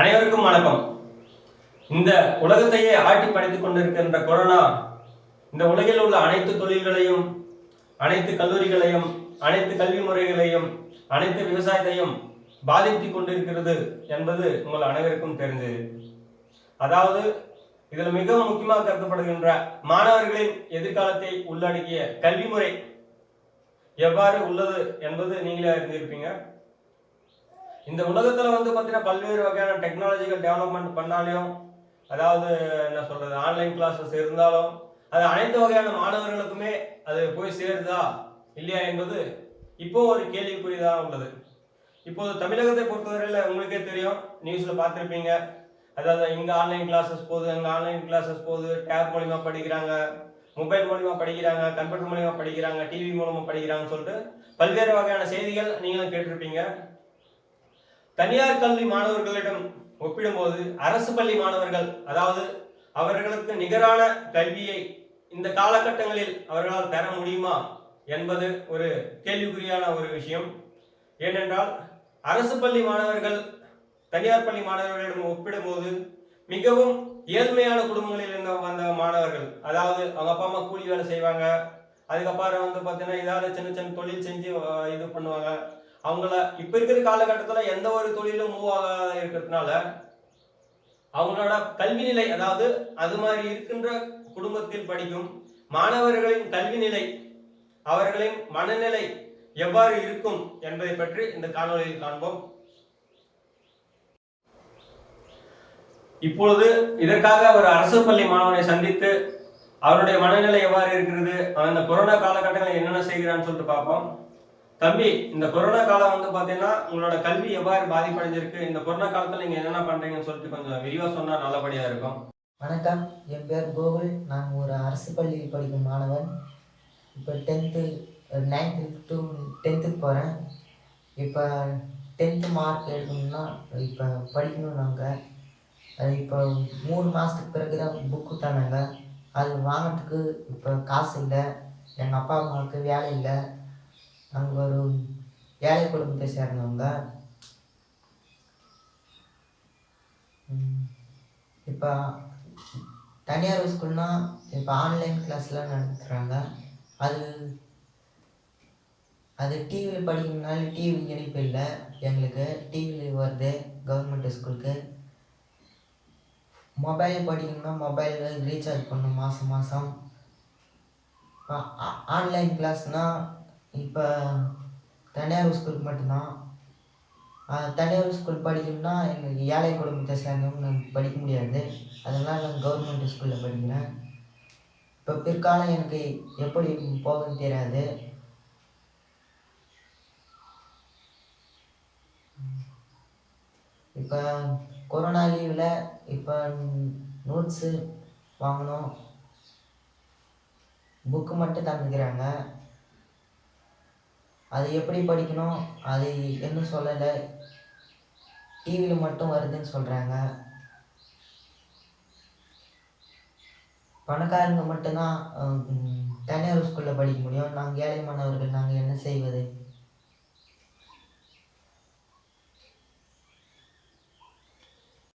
அனைவருக்கும் வணக்கம். இந்த உலகத்தையே ஆட்டி படைத்துக் கொண்டிருக்கின்ற கொரோனா இந்த உலகில் உள்ள அனைத்து தொழில்களையும் அனைத்து கல்லூரிகளையும் அனைத்து கல்வி முறைகளையும் அனைத்து விவசாயத்தையும் பாதித்துக் கொண்டிருக்கிறது என்பது உங்கள் அனைவருக்கும் தெரிஞ்சது அதாவது இதில் மிகவும் முக்கியமாக கருதப்படுகின்ற மாணவர்களின் எதிர்காலத்தை உள்ளடக்கிய கல்வி முறை எவ்வாறு உள்ளது என்பது நீங்களே அறிந்திருப்பீங்க. இந்த உலகத்துல வந்து பார்த்தீங்கன்னா பல்வேறு வகையான டெக்னாலஜிக்கல் டெவலப்மெண்ட் பண்ணாலையும் அதாவது என்ன சொல்றது ஆன்லைன் கிளாஸஸ் இருந்தாலும் அது அனைத்து வகையான மாணவர்களுக்குமே அது போய் சேருதா இல்லையா என்பது இப்போ ஒரு கேள்விக்குறிதான் உள்ளது. இப்போது தமிழகத்தை பொறுத்தவரையில் உங்களுக்கே தெரியும் நியூஸில் பார்த்துருப்பீங்க. அதாவது இங்கே ஆன்லைன் கிளாஸஸ் போகுது அங்கே ஆன்லைன் கிளாஸஸ் போகுது டேப் மூலிமா படிக்கிறாங்க மொபைல் மூலிமா படிக்கிறாங்க கம்ப்யூட்டர் மூலிமா படிக்கிறாங்க டிவி மூலமாக படிக்கிறாங்கன்னு சொல்லிட்டு பல்வேறு வகையான செய்திகள் நீங்களும் கேட்டிருப்பீங்க. தனியார் கல்வி மாணவர்களிடம் ஒப்பிடும்போது அரசு பள்ளி மாணவர்கள் அதாவது அவர்களுக்கு நிகரான கல்வியை இந்த காலகட்டங்களில் அவர்களால் பெற முடியுமா என்பது ஒரு கேள்விக்குறியான ஒரு விஷயம். ஏனென்றால் அரசு பள்ளி மாணவர்கள் தனியார் பள்ளி மாணவர்களிடம் ஒப்பிடும்போது மிகவும் ஏழ்மையான குடும்பங்களில் இருந்த வந்த மாணவர்கள் அதாவது அவங்க அப்பா அம்மா கூலி வேலை செய்வாங்க அதுக்கப்புறம் வந்து பார்த்தீங்கன்னா ஏதாவது சின்ன சின்ன தொழில் செஞ்சு இது பண்ணுவாங்க. அவங்கள இப்ப இருக்கிற காலகட்டத்தில் எந்த ஒரு தொழிலும் மூவ் ஆகாத இருக்கிறதுனால அவங்களோட கல்வி நிலை அதாவது அது மாதிரி இருக்கின்ற குடும்பத்தில் படிக்கும் மாணவர்களின் கல்வி நிலை அவர்களின் மனநிலை எவ்வாறு இருக்கும் என்பதை பற்றி இந்த காணொலியில் காண்போம். இப்பொழுது இதற்காக ஒரு அரசு பள்ளி மாணவனை சந்தித்து அவருடைய மனநிலை எவ்வாறு இருக்கிறது அவன் இந்த கொரோனா காலகட்டங்களில் என்னென்ன செய்கிறான்னு சொல்லிட்டு பார்ப்போம். தம்பி இந்த கொரோனா காலம் வந்து பார்த்தீங்கன்னா உங்களோட கல்வி எவ்வாறு பாதிப்படைஞ்சிருக்கு? இந்த கொரோனா காலத்தில் நீங்கள் என்னென்ன பண்ணுறீங்கன்னு சொல்லிட்டு கொஞ்சம் விரிவாக சொன்னால் நல்லபடியாக இருக்கும். வணக்கம். என் பேர் கோகுல். நான் ஒரு அரசு பள்ளியில் படிக்கும் மாணவன். இப்போ டென்த்து நைன்த்து டு டென்த்துக்கு போகிறேன் இப்போ டென்த்து மார்க் எடுக்கணும்னா இப்போ படிக்கணும் நாங்கள் அது இப்போ மூணு மாதத்துக்கு பிறகு தான் புக்கு தராங்க அது வாங்கிறதுக்கு இப்போ காசு இல்லை. எங்கள் அப்பா அம்மாவுக்கு வேலை இல்லை. நாங்கள் ஒரு ஏழை குடும்பத்தை சேர்ந்தவங்க. இப்போ தனியார் ஸ்கூல்னா இப்போ ஆன்லைன் கிளாஸ்லாம் நடத்துகிறாங்க அது அது டிவியில் படிக்கணும்னால டிவி இணைப்பு இல்லை. எங்களுக்கு டிவியில் வருது கவர்மெண்ட் ஸ்கூலுக்கு மொபைல் படிக்கணும்னா மொபைலில் ரீசார்ஜ் பண்ணணும் மாதம் மாதம் ஆன்லைன் கிளாஸ்னால் இப்போ தனியார் ஸ்கூலுக்கு மட்டும்தான். தனியார் ஸ்கூல் படிக்கணும்னா எங்களுக்கு ஏழை குடும்பத்தை சேர்ந்தவங்க நாங்கள் படிக்க முடியாது. அதனால் நான் கவர்மெண்ட் ஸ்கூலில் படிக்கிறேன். இப்போ பிற்காலம் எனக்கு எப்படி போகணும்னு தெரியாது. இப்போ கொரோனா லீவில் இப்போ நோட்ஸு வாங்கணும். புக்கு மட்டும் தந்துக்கிறாங்க. அது எப்படி படிக்கணும்? அது என்ன சொல்லலை. டிவியில் மட்டும் வருதுன்னு சொல்கிறாங்க பணக்காரங்க மட்டும்தான் தனியார் ஸ்கூலில் படிக்க முடியும். நாங்கள் ஏழை மாணவர்கள் நாங்கள் என்ன செய்வது?